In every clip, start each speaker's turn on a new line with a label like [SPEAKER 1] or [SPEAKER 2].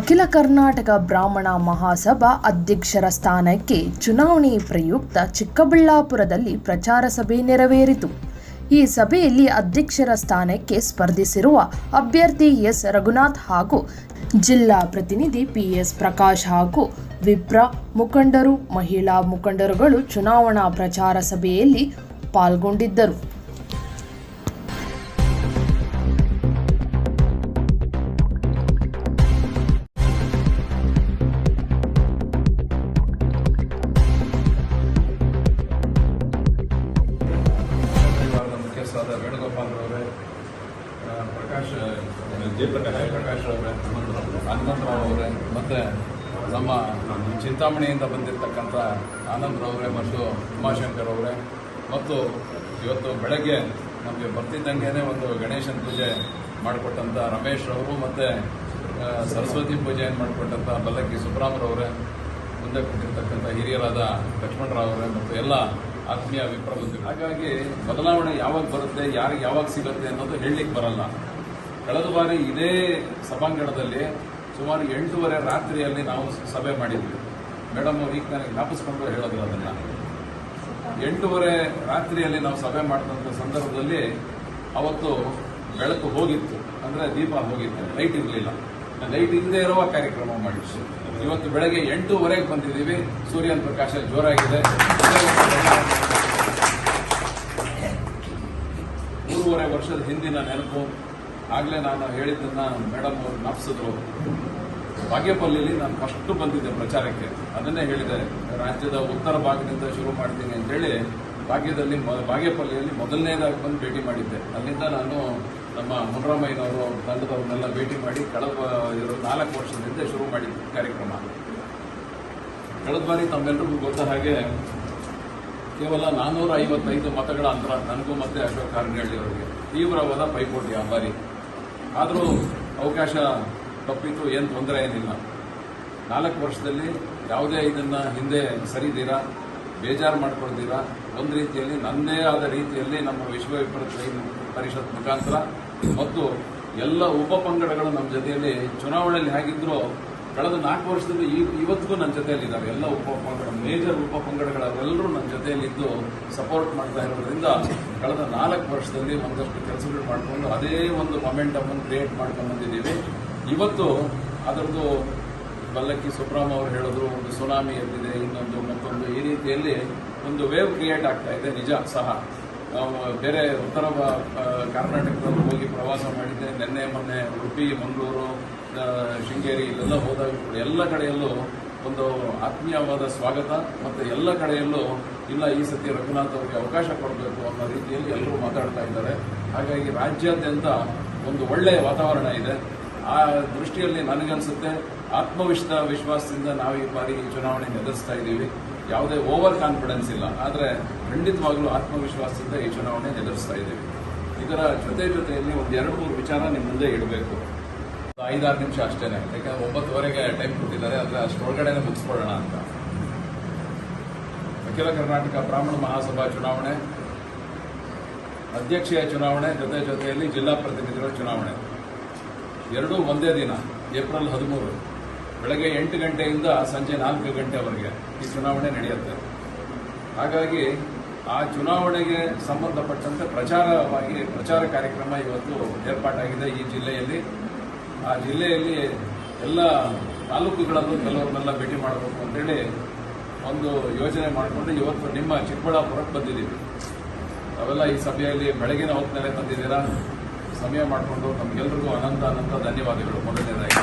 [SPEAKER 1] ಅಖಿಲ ಕರ್ನಾಟಕ ಬ್ರಾಹ್ಮಣ ಮಹಾಸಭಾ ಅಧ್ಯಕ್ಷರ ಸ್ಥಾನಕ್ಕೆ ಚುನಾವಣೆ ಪ್ರಯುಕ್ತ ಚಿಕ್ಕಬಳ್ಳಾಪುರದಲ್ಲಿ ಪ್ರಚಾರ ಸಭೆ ನೆರವೇರಿತು. ಈ ಸಭೆಯಲ್ಲಿ ಅಧ್ಯಕ್ಷರ ಸ್ಥಾನಕ್ಕೆ ಸ್ಪರ್ಧಿಸಿರುವ ಅಭ್ಯರ್ಥಿ ಎಸ್. ರಘುನಾಥ್ ಹಾಗೂ ಜಿಲ್ಲಾ ಪ್ರತಿನಿಧಿ ಪಿ. ಎಸ್. ಪ್ರಕಾಶ್ ಹಾಗೂ ವಿಪ್ರ ಮುಖಂಡರು, ಮಹಿಳಾ ಮುಖಂಡರುಗಳು ಚುನಾವಣಾ ಪ್ರಚಾರ ಸಭೆಯಲ್ಲಿ ಪಾಲ್ಗೊಂಡಿದ್ದರು.
[SPEAKER 2] ಅವರೇ ಪ್ರಕಾಶ್ ಜಯಪ್ರಕಾಶ್ ಜಯಪ್ರಕಾಶ್ ಅವರೇ, ಹನುಮಂತರಾವ್ ಅವರೇ ಮತ್ತು ನಮ್ಮ ಚಿಂತಾಮಣಿಯಿಂದ ಬಂದಿರತಕ್ಕಂಥ ಆನಂದ್ರವರೇ ಮತ್ತು ಉಮಾಶಂಕರ್ ಅವರೇ, ಮತ್ತು ಇವತ್ತು ಬೆಳಗ್ಗೆ ನಮಗೆ ಬರ್ತಿದ್ದಂಗೆ ಒಂದು ಗಣೇಶನ ಪೂಜೆ ಮಾಡಿಕೊಟ್ಟಂಥ ರಮೇಶ್ ಅವರು ಮತ್ತು ಸರಸ್ವತಿ ಪೂಜೆಯನ್ನು ಮಾಡಿಕೊಟ್ಟಂಥ ಬಲ್ಲಕ್ಕಿ ಸುಬ್ರಾಮರವರೇ, ಮುಂದೆ ಕೊಟ್ಟಿರ್ತಕ್ಕಂಥ ಹಿರಿಯರಾದ ಲಕ್ಷ್ಮಣರಾವ್ ಅವರೇ, ಮತ್ತು ಎಲ್ಲ ಆತ್ಮೀಯ ಅಭಿಪ್ರಾಯ ಹಾಗಾಗಿ ಬದಲಾವಣೆ ಯಾವಾಗ ಬರುತ್ತೆ, ಯಾರಿಗೆ ಯಾವಾಗ ಸಿಗುತ್ತೆ ಅನ್ನೋದು ಹೇಳಲಿಕ್ಕೆ ಬರಲ್ಲ. ಕಳೆದ ಬಾರಿ ಇದೇ ಸಭಾಂಗಣದಲ್ಲಿ ಸುಮಾರು ಎಂಟೂವರೆ ರಾತ್ರಿಯಲ್ಲಿ ನಾವು ಸಭೆ ಮಾಡಿದ್ವಿ. ಮೇಡಮ್ ಅವ್ರು ಈಗ ನನಗೆ ಜ್ಞಾಪಿಸ್ಕೊಂಡು ಹೇಳಿದ್ರು ಅದನ್ನ. ಎಂಟೂವರೆ ರಾತ್ರಿಯಲ್ಲಿ ನಾವು ಸಭೆ ಮಾಡಿದಂಥ ಸಂದರ್ಭದಲ್ಲಿ ಅವತ್ತು ಬೆಳಕು ಹೋಗಿತ್ತು. ಅಂದರೆ ದೀಪ ಹೋಗಿತ್ತು. ಲೈಟ್ ಇರಲಿಲ್ಲ. ಲೈಟ್ ಇಲ್ಲದೆ ಇರುವ ಕಾರ್ಯಕ್ರಮ ಮಾಡಿದ್ವಿ ಇವತ್ತು ಬೆಳಗ್ಗೆ ಎಂಟೂವರೆಗೆ ಬಂದಿದ್ದೀವಿ. ಸೂರ್ಯನ ಪ್ರಕಾಶ ಜೋರಾಗಿದೆ. ಮೂರುವರೆ ವರ್ಷದ ಹಿಂದಿನ ನೆನಪು. ಆಗಲೇ ನಾನು ಹೇಳಿದ್ದನ್ನ ಮೇಡಮ್ ಅವರು ನಪ್ಸಿದ್ರು. ಬಾಗೇಪಲ್ಲಿಯಲ್ಲಿ ನಾನು ಫಸ್ಟ್ ಬಂದಿದ್ದೆ ಪ್ರಚಾರಕ್ಕೆ. ಅದನ್ನೇ ಹೇಳಿದೆ ರಾಜ್ಯದ ಉತ್ತರ ಭಾಗದಿಂದ ಶುರು ಮಾಡ್ತೀನಿ ಅಂತೇಳಿ, ಭಾಗ್ಯದಲ್ಲಿ ಬಾಗೇಪಲ್ಲಿಯಲ್ಲಿ ಮೊದಲನೇದಾಗಿ ಬಂದು ಭೇಟಿ ಮಾಡಿದ್ದೆ. ಅಲ್ಲಿಂದ ನಾನು ನಮ್ಮ ಮುನ್ರಾಮಯ್ಯನವರು ತಂಡದವ್ರನ್ನೆಲ್ಲ ಭೇಟಿ ಮಾಡಿ ಕಳೆದ ಇರೋ ನಾಲ್ಕು ವರ್ಷದ ಹಿಂದೆ ಶುರು ಮಾಡಿದ ಕಾರ್ಯಕ್ರಮ. ಕಳೆದ ಬಾರಿ ತಮ್ಮೆಲ್ಲರಿಗೂ ಗೊತ್ತ ಹಾಗೆ ಕೇವಲ ನಾನ್ನೂರ ಐವತ್ತೈದು ಮತಗಳ ಅಂತರ ನನಗೂ ಮತ್ತೆ ಅಶೋಕ್ ಅವರಿಗೆ. ತೀವ್ರವಾದ ಪೈಪೋಟಿ ಆ ಬಾರಿ. ಆದರೂ ಅವಕಾಶ ತಪ್ಪಿತು, ಏನು ತೊಂದರೆ ಏನಿಲ್ಲ. ನಾಲ್ಕು ವರ್ಷದಲ್ಲಿ ಯಾವುದೇ ಇದನ್ನು ಹಿಂದೆ ಸರಿದೀರಾ, ಬೇಜಾರು ಮಾಡ್ಕೊಳ್ತೀರಾ ಒಂದು ರೀತಿಯಲ್ಲಿ ನನ್ನದೇ ಆದ ರೀತಿಯಲ್ಲಿ ನಮ್ಮ ವಿಶ್ವ ವಿಪರೀತ ಪರಿಷತ್ ಮುಖಾಂತರ ಮತ್ತು ಎಲ್ಲ ಉಪ ಪಂಗಡಗಳು ನಮ್ಮ ಜೊತೆಯಲ್ಲಿ ಚುನಾವಣೆಯಲ್ಲಿ ಹೇಗಿದ್ರು ಕಳೆದ ನಾಲ್ಕು ವರ್ಷದಲ್ಲಿ ಇವತ್ತಿಗೂ ನನ್ನ ಜೊತೆಯಲ್ಲಿದ್ದಾರೆ ಎಲ್ಲ ಉಪ ಪಂಗಡ ಮೇಜರ್ ಉಪ ಪಂಗಡಗಳವರೆಲ್ಲರೂ ನನ್ನ ಜೊತೆಯಲ್ಲಿದ್ದು ಸಪೋರ್ಟ್ ಮಾಡ್ತಾ ಇರೋದ್ರಿಂದ ಕಳೆದ ನಾಲ್ಕು ವರ್ಷದಲ್ಲಿ ಒಂದಷ್ಟು ಕೆಲಸಗಳು ಮಾಡಿಕೊಂಡು ಅದೇ ಒಂದು ಮೊಮೆಂಟಮನ್ನು ಕ್ರಿಯೇಟ್ ಮಾಡ್ಕೊಂಡು ಬಂದಿದ್ದೀವಿ. ಇವತ್ತು ಅದರದ್ದು ಬಲ್ಲಕ್ಕಿ ಸುಬ್ರಾಮ್ ಅವರು ಹೇಳಿದ್ರು, ಒಂದು ಸುನಾಮಿ ಎದ್ದಿದೆ, ಇನ್ನೊಂದು ಮತ್ತೊಂದು ಈ ರೀತಿಯಲ್ಲಿ ಒಂದು ವೇವ್ ಕ್ರಿಯೇಟ್ ಆಗ್ತಾ ಇದೆ, ನಿಜ, ಸಹ. ಬೇರೆ ಉತ್ತರ ಕರ್ನಾಟಕದಲ್ಲಿ ಹೋಗಿ ಪ್ರವಾಸ ಮಾಡಿದ್ದೆ ನಿನ್ನೆ, ಮೊನ್ನೆ ಉಡುಪಿ, ಮಂಗಳೂರು ಶೃಂಗೇರಿ ಇಲ್ಲೆಲ್ಲ ಹೋದಾಗ ಕೂಡ ಎಲ್ಲ ಕಡೆಯಲ್ಲೂ ಒಂದು ಆತ್ಮೀಯವಾದ ಸ್ವಾಗತ ಮತ್ತು ಎಲ್ಲ ಕಡೆಯಲ್ಲೂ ಇಲ್ಲ, ಈ ಸತಿ ರಘುನಾಥ್ ಅವರಿಗೆ ಅವಕಾಶ ಕೊಡಬೇಕು ಅನ್ನೋ ರೀತಿಯಲ್ಲಿ ಎಲ್ಲರೂ ಮಾತಾಡ್ತಾ ಇದ್ದಾರೆ. ಹಾಗಾಗಿ ರಾಜ್ಯಾದ್ಯಂತ ಒಂದು ಒಳ್ಳೆಯ ವಾತಾವರಣ ಇದೆ. ಆ ದೃಷ್ಟಿಯಲ್ಲಿ ನನಗನ್ಸುತ್ತೆ, ಆತ್ಮವಿಶ್ವ ವಿಶ್ವಾಸದಿಂದ ನಾವು ಈ ಬಾರಿ ಚುನಾವಣೆ ಎದುರಿಸ್ತಾ ಇದ್ದೀವಿ ಯಾವುದೇ ಓವರ್ ಕಾನ್ಫಿಡೆನ್ಸ್ ಇಲ್ಲ. ಆದರೆ ಖಂಡಿತವಾಗಲೂ ಆತ್ಮವಿಶ್ವಾಸದಿಂದ ಈ ಚುನಾವಣೆ ಎದುರಿಸ್ತಾ ಇದ್ದೀವಿ. ಇದರ ಜೊತೆ ಜೊತೆಯಲ್ಲಿ ಒಂದು ಎರಡು ಮೂರು ವಿಚಾರ ನಿಮ್ಮ ಮುಂದೆ ಇಡಬೇಕು. ಐದಾರು ನಿಮಿಷ ಅಷ್ಟೇ ಯಾಕಂದ್ರೆ ಒಂಬತ್ತುವರೆಗೆ ಟೈಮ್ ಕೊಟ್ಟಿದ್ದಾರೆ. ಆದರೆ ಒಳಗಡೆ ಮುಗಿಸ್ಕೊಳ್ಳೋಣ ಅಂತ. ಅಖಿಲ ಕರ್ನಾಟಕ ಬ್ರಾಹ್ಮಣ ಮಹಾಸಭಾ ಚುನಾವಣೆ, ಅಧ್ಯಕ್ಷೀಯ ಚುನಾವಣೆ, ಜೊತೆ ಜೊತೆಯಲ್ಲಿ ಜಿಲ್ಲಾ ಪ್ರತಿನಿಧಿಗಳ ಚುನಾವಣೆ. ಎರಡೂ ಒಂದೇ ದಿನ, ಏಪ್ರಿಲ್ ಹದಿಮೂರು. ಬೆಳಗ್ಗೆ ಎಂಟು ಗಂಟೆಯಿಂದ ಸಂಜೆ ನಾಲ್ಕು ಗಂಟೆವರೆಗೆ ಈ ಚುನಾವಣೆ ನಡೆಯುತ್ತೆ. ಹಾಗಾಗಿ ಆ ಚುನಾವಣೆಗೆ ಸಂಬಂಧಪಟ್ಟಂತೆ ಪ್ರಚಾರವಾಗಿ ಪ್ರಚಾರ ಕಾರ್ಯಕ್ರಮ ಇವತ್ತು ಏರ್ಪಾಟಾಗಿದೆ ಈ ಜಿಲ್ಲೆಯಲ್ಲಿ. ಆ ಜಿಲ್ಲೆಯಲ್ಲಿ ಎಲ್ಲ ತಾಲೂಕುಗಳಲ್ಲೂ ಕೆಲವ್ರನ್ನೆಲ್ಲ ಭೇಟಿ ಮಾಡಬೇಕು ಅಂತೇಳಿ ಒಂದು ಯೋಜನೆ ಮಾಡಿಕೊಂಡು ಇವತ್ತು ನಿಮ್ಮ ಚಿಕ್ಕಬಳ್ಳಾಪುರಕ್ಕೆ ಬಂದಿದ್ದೀವಿ. ಅವೆಲ್ಲ ಈ ಸಭೆಯಲ್ಲಿ ಬೆಳಗಿನ ಹೊತ್ತಿನಲ್ಲೇ ತಂದಿದ್ದೀರಾ? ಸಮಯ ಮಾಡಿಕೊಂಡು ನಮಗೆಲ್ರಿಗೂ ಅನಂತ ಅನಂತ ಧನ್ಯವಾದಗಳು. ಮೊದಲನೇದಾಗಿ.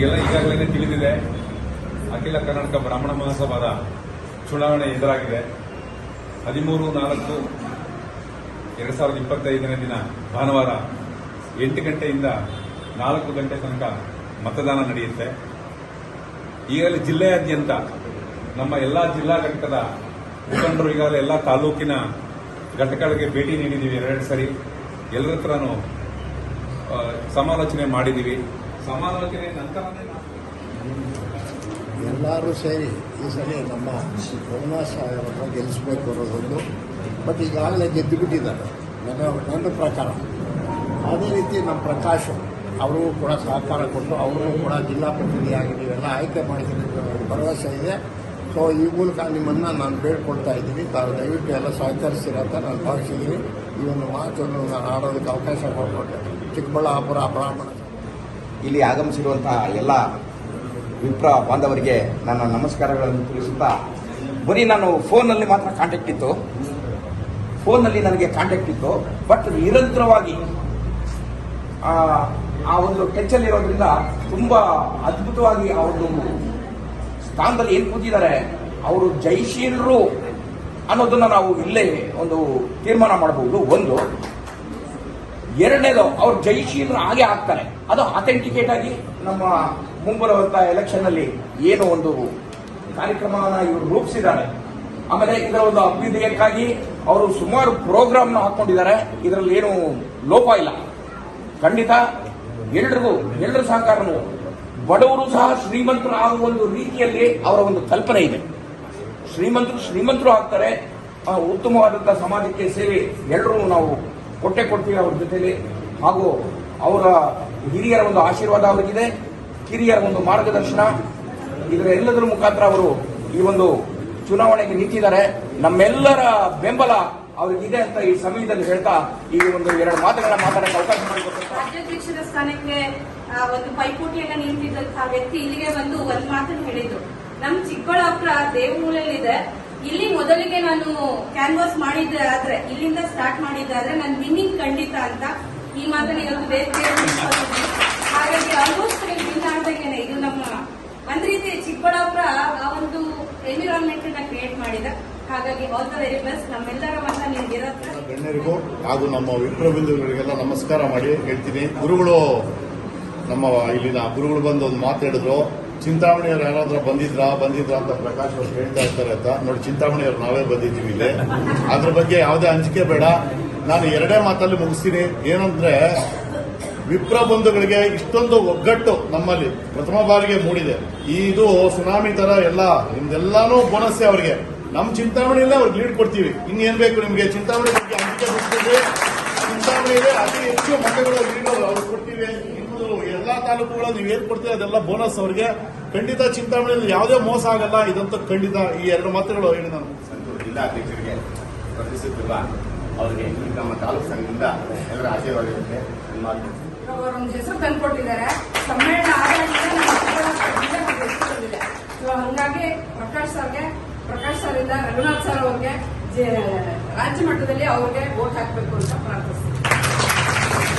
[SPEAKER 3] ನಿಮಗೆಲ್ಲ ಈಗಾಗಲೇ ತಿಳಿದಿದೆ. ಅಖಿಲ ಕರ್ನಾಟಕ ಬ್ರಾಹ್ಮಣ ಮಹಾಸಭಾದ ಚುನಾವಣೆ ಎದುರಾಗಿದೆ. ಹದಿಮೂರು, ನಾಲ್ಕು, ಎರಡು ಸಾವಿರದ ಇಪ್ಪತ್ತೈದನೇ ದಿನ ಭಾನುವಾರ ಎಂಟು ಗಂಟೆಯಿಂದ ನಾಲ್ಕು ಗಂಟೆ ತನಕ ಮತದಾನ ನಡೆಯುತ್ತೆ. ಈಗಾಗಲೇ ಜಿಲ್ಲೆಯಾದ್ಯಂತ ನಮ್ಮ ಎಲ್ಲ ಜಿಲ್ಲಾ ಘಟಕದ ಮುಖಂಡರು, ಈಗಾಗಲೇ ಎಲ್ಲ ತಾಲೂಕಿನ ಘಟಕಗಳಿಗೆ ಭೇಟಿ ನೀಡಿದ್ದೀವಿ. ಎರಡೆರಡು ಸರಿ. ಎಲ್ಲರ ಹತ್ರನೂ ಸಮಾಲೋಚನೆ ಮಾಡಿದ್ದೀವಿ. ಸಮಾಲೋಚನೆ ನಂತರನೇ
[SPEAKER 4] ಎಲ್ಲರೂ ಸೇರಿ ಈ ಸಲ ನಮ್ಮ ಕರುಣಾ ಸಾಹೇಬರನ್ನ ಗೆಲ್ಲಿಸಬೇಕು ಅನ್ನೋದೊಂದು ಬಟ್ ಈಗಾಗಲೇ ಗೆದ್ದು ಬಿಟ್ಟಿದ್ದಾರೆ ನನ್ನ ನನ್ನ ಪ್ರಕಾರ. ಅದೇ ರೀತಿ ನಮ್ಮ ಪ್ರಕಾಶ್ ಅವರು ಕೂಡ ಸಹಕಾರ ಕೊಟ್ಟು ಅವರು ಕೂಡ ಜಿಲ್ಲಾ ಪ್ರತಿನಿಧಿಯಾಗಿ ನೀವೆಲ್ಲ ಆಯ್ಕೆ ಮಾಡಿದ್ದೀರಿ ಭರವಸೆ ಇದೆ. ಸೊ ಈ ಮೂಲಕ ನಿಮ್ಮನ್ನು ನಾನು ಬೇಡ್ಕೊಳ್ತಾ ಇದ್ದೀನಿ. ತಾವು ದಯವಿಟ್ಟು ಎಲ್ಲ ಸಹಕರಿಸ್ತೀರ ಅಂತ ನಾನು ಭಾವಿಸಿದ್ದೀನಿ. ಈ ಒಂದು ಮಾತನ್ನು ನಾನು ಆಡೋದಕ್ಕೆ ಅವಕಾಶ ಮಾಡಿಕೊಟ್ಟೆ ಚಿಕ್ಕಬಳ್ಳಾಪುರ ಬ್ರಾಹ್ಮಣ
[SPEAKER 5] ಇಲ್ಲಿ ಆಗಮಿಸಿರುವಂತಹ ಎಲ್ಲ ವಿಪ್ರ ಬಾಂಧವರಿಗೆ ನನ್ನ ನಮಸ್ಕಾರಗಳನ್ನು ತಿಳಿಸುತ್ತಾ ಬರೀ ನಾನು ಫೋನ್ನಲ್ಲಿ ಮಾತ್ರ ಕಾಂಟ್ಯಾಕ್ಟ್ ಇತ್ತು. ಫೋನ್ನಲ್ಲಿ ನನಗೆ ಕಾಂಟ್ಯಾಕ್ಟ್ ಇತ್ತು ಬಟ್ ನಿರಂತರವಾಗಿ ಆ, ಒಂದು ಟೆಚ್ಚಲ್ಲಿ ಇರೋದ್ರಿಂದ ತುಂಬ ಅದ್ಭುತವಾಗಿ ಆ ಸ್ಥಾನದಲ್ಲಿ ಏನು ಕೂತಿದ್ದಾರೆ ಅವರು ಜೈಶೀಲರು ಅನ್ನೋದನ್ನ ನಾವು ಇಲ್ಲೇ ಒಂದು ತೀರ್ಮಾನ ಮಾಡಬಹುದು. ಒಂದು ಎರಡನೇದು, ಅವ್ರು ಜೈಶೀಲರು ಹಾಗೆ ಆಗ್ತಾರೆ. ಅದು ಅಥೆಂಟಿಕೇಟ್ ಆಗಿ. ನಮ್ಮ ಮುಂಬರುವಂತ ಎಲೆಕ್ಷನ್ ಅಲ್ಲಿ ಏನು ಒಂದು ಕಾರ್ಯಕ್ರಮವನ್ನ ಇವರು ರೂಪಿಸಿದ್ದಾರೆ. ಆಮೇಲೆ ಇದರ ಒಂದು ಅಭ್ಯುದಯಕ್ಕಾಗಿ ಅವರು ಸುಮಾರು ಪ್ರೋಗ್ರಾಮ್ನ ಹಾಕೊಂಡಿದ್ದಾರೆ ಇದರಲ್ಲಿ ಏನು ಲೋಪ ಇಲ್ಲ. ಖಂಡಿತ ಎಲ್ರಿಗೂ ಎಲ್ಲರ ಸಹಕಾರನು, ಬಡವರು ಸಹ ಶ್ರೀಮಂತರು ಆಗುವ ಒಂದು ರೀತಿಯಲ್ಲಿ ಅವರ ಒಂದು ಕಲ್ಪನೆ ಇದೆ. ಶ್ರೀಮಂತರು ಶ್ರೀಮಂತರು ಆಗ್ತಾರೆ. ಉತ್ತಮವಾದಂತಹ ಸಮಾಜಕ್ಕೆ ಸೇವೆ ಎಲ್ಲರೂ ನಾವು ಕೊಟ್ಟೆ ಕೊಡ್ತೀವಿ ಅವ್ರ ಜೊತೆಯಲ್ಲಿ ಹಾಗೂ ಅವರ ಹಿರಿಯರ ಒಂದು ಆಶೀರ್ವಾದ ಅವರಿಗಿದೆ. ಕಿರಿಯರ ಒಂದು ಮಾರ್ಗದರ್ಶನ. ಇದರ ಎಲ್ಲದರ ಮುಖಾಂತರ ಅವರು ಈ ಒಂದು ಚುನಾವಣೆಗೆ ನಿಂತಿದ್ದಾರೆ. ನಮ್ಮೆಲ್ಲರ ಬೆಂಬಲ ಅವ್ರಿಗಿದೆ ಅಂತ ಈ ಸಮಯದಲ್ಲಿ ಹೇಳ್ತಾ ಈ ಒಂದು ಎರಡು ಮಾತುಗಳ ಮಾತಾಡಕ್ಕೆ ಅವಕಾಶ
[SPEAKER 6] ರಾಜ್ಯಾಧ್ಯಕ್ಷರ ಸ್ಥಾನಕ್ಕೆ ಒಂದು ಪೈಪೋಟಿಯನ್ನ ನಿಂತಿದ್ದಂತಹ ವ್ಯಕ್ತಿ ಇಲ್ಲಿಗೆ ಬಂದು ಒಂದು ಮಾತನ್ನು ಹೇಳಿದ್ರು. ನಮ್ ಚಿಕ್ಕಬಳ್ಳಾಪುರ ದೇವಮೂಲಲ್ಲಿದೆ ಇಲ್ಲಿ ಮೊದಲಿಗೆ ನಾನು ಕ್ಯಾನ್ವಾಸ್ ಮಾಡಿದ್ದೆ ಆದ್ರೆ, ಇಲ್ಲಿಂದ ಸ್ಟಾರ್ಟ್ ಮಾಡಿದ್ದೆ ಆದ್ರೆ ನಾನು ವಿನ್ನಿಂಗ್ ಖಂಡಿತ ಅಂತ ಈ ಮಾತನ್ನ ಇವತ್ತು ಬೇರೆ. ಹಾಗಾಗಿ ಆಲ್ಮೋಸ್ಟ್ ವಿನ್ ಆದಂಗೆನೆ ಇದು ನಮ್ಮ ಒಂದ್ ರೀತಿ ಚಿಕ್ಕಬಳ್ಳಾಪುರ ಆ ಒಂದು ಎನ್ವಿರಾನ್ಮೆಂಟ್ನ ಕ್ರಿಯೇಟ್ ಮಾಡಿದೆ. ಹಾಗಾಗಿ ಆಲ್ ದ ವೆರಿ ಬೆಸ್ಟ್ ನಮ್ಮೆಲ್ಲರ ಮತ ನಿಮ್ಗಿರತ್ತೆ
[SPEAKER 7] ಗಣ್ಯರಿಗೂ ಹಾಗೂ ನಮ್ಮ ವಿಪ್ರಬಿಂದುಗಳಿಗೆಲ್ಲ ನಮಸ್ಕಾರ ಮಾಡಿ ಹೇಳ್ತೀನಿ. ಗುರುಗಳು, ನಮ್ಮ ಇಲ್ಲಿನ ಗುರುಗಳು ಬಂದು ಒಂದು ಮಾತಾಡಿದ್ರು ಚಿಂತಾಮಣಿಯವ್ರು ಯಾರಾದ್ರೂ ಬಂದಿದ್ರಾ ಬಂದಿದ್ರಾ ಅಂತ ಪ್ರಕಾಶ್ ಅವರು ಹೇಳ್ತಾ ಇರ್ತಾರೆ ಅಂತ. ನೋಡಿ, ಚಿಂತಾಮಣಿಯವ್ರು ನಾವೇ ಬಂದಿದ್ದೀವಿ ಇಲ್ಲಿ. ಅದ್ರ ಬಗ್ಗೆ ಯಾವುದೇ ಅಂಜಿಕೆ ಬೇಡ. ನಾನು ಎರಡೇ ಮಾತಲ್ಲಿ ಮುಗಿಸ್ತೀನಿ. ಏನಂದ್ರೆ, ವಿಪ್ರ ಬಂಧುಗಳಿಗೆ ಇಷ್ಟೊಂದು ಒಗ್ಗಟ್ಟು ನಮ್ಮಲ್ಲಿ ಪ್ರಥಮ ಬಾರಿಗೆ ಮೂಡಿದೆ. ಇದು ಸುನಾಮಿ ತರ ಎಲ್ಲ, ನಿಮ್ದೆಲ್ಲಾನು ಬೋನಸ್ಸೇ ಅವ್ರಿಗೆ. ನಮ್ಮ ಚಿಂತಾಮಣಿಯಲ್ಲೇ ಅವ್ರಿಗೆ ಲೀಡ್ ಕೊಡ್ತೀವಿ. ಇನ್ನೇನ್ ಬೇಕು ನಿಮ್ಗೆ? ಚಿಂತಾಮಣಿ ಬಗ್ಗೆ ಅಂಜಿಕೆ ಚಿಂತಾಮಣಿಯಲ್ಲಿ ಅತಿ ಹೆಚ್ಚು ಮತಗಳ ಲೀಡ್ ಅವ್ರಿಗೆ ಕೊಡ್ತೀವಿ. ಇನ್ನು ಎಲ್ಲಾ ತಾಲೂಕುಗಳು ನೀವು ಏನ್ ಕೊಡ್ತೀವಿ ಅದೆಲ್ಲ ಬೋನಸ್ ಅವರಿಗೆ. ಖಂಡಿತ ಚಿಂತಾಮಣಿಯಲ್ಲಿ ಯಾವುದೇ ಮೋಸ ಆಗಲ್ಲ. ಇದಂತೂ ಖಂಡಿತ ಈ ಎರಡು ಮಾತುಗಳು ಹೇಳಿ ನಾನು.
[SPEAKER 8] ಇಲ್ಲ ಜಿಲ್ಲಾಧ್ಯಕ್ಷರಿಗೆ ಸ್ಪರ್ಧಿಸುತ್ತಿರುವ ಅವರಿಗೆ ಈ ನಮ್ಮ ತಾಲೂಕು ಸಂಘದಿಂದ ಎಲ್ಲರ ಆಶೀರ್ವಾದ ಇರುತ್ತೆ.
[SPEAKER 9] ಹೆಸರು ತಂದ್ಕೊಟ್ಟಿದ್ದಾರೆ. ಸಮ್ಮೇಳನ ನಮ್ಮ ಹೆಸರು ಬಂದಿದೆ ಸೊ ಹಂಗಾಗಿ ಪ್ರಕಾಶ್ ಸರ್ಗೆ ಪ್ರಕಾಶ್ ಸರ್ ಇಂದ ರಘುನಾಥ್ ಸರ್ ಅವ್ರಿಗೆ ರಾಜ್ಯ ಮಟ್ಟದಲ್ಲಿ ಅವ್ರಿಗೆ ವೋಟ್ ಹಾಕಬೇಕು ಅಂತ ಪ್ರಾರ್ಥಿಸ್ತೀನಿ.